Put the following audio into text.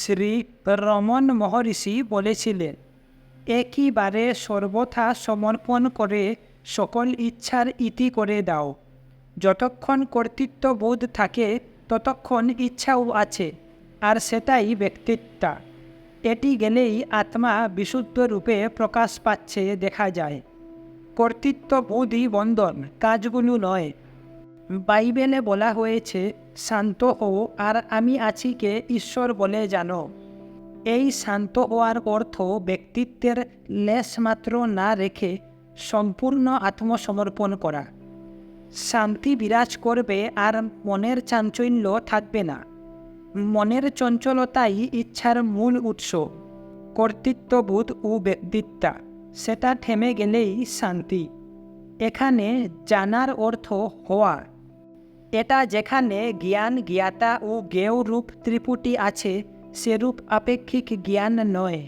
শ্রী রমন মহর্ষি বলেছিলেন একইবারে সর্বথা সমর্পণ করে সকল ইচ্ছার ইতি করে দাও। যতক্ষণ কর্তৃত্ববোধ থাকে, ততক্ষণ ইচ্ছাও আছে, আর সেটাই ব্যক্তিত্বা। এটি গেলেই আত্মা বিশুদ্ধ রূপে প্রকাশ পাচ্ছে দেখা যায়। কর্তৃত্ববোধই বন্ধন, কাজগুলো নয় বাইবেলে বলা হয়েছে, শান্ত হও আর আমি আছিকে ঈশ্বর বলে জানো। এই শান্ত হওয়ার অর্থ ব্যক্তিত্বের লেশমাত্র না রেখে সম্পূর্ণ আত্মসমর্পণ করা। শান্তি বিরাজ করবে আর মনের চাঞ্চল্য থাকবে না। মনের চঞ্চলতাই ইচ্ছার মূল উৎস। কর্তৃত্ববোধ ও ব্যক্তিত্বা, সেটা থেমে গেলেই শান্তি। এখানে জানার অর্থ হওয়া। এটা যেখানে জ্ঞান জ্ঞাতা ও জ্ঞেয় রূপ ত্রিপুটি আছে সেরূপ আপেক্ষিক জ্ঞান নয়।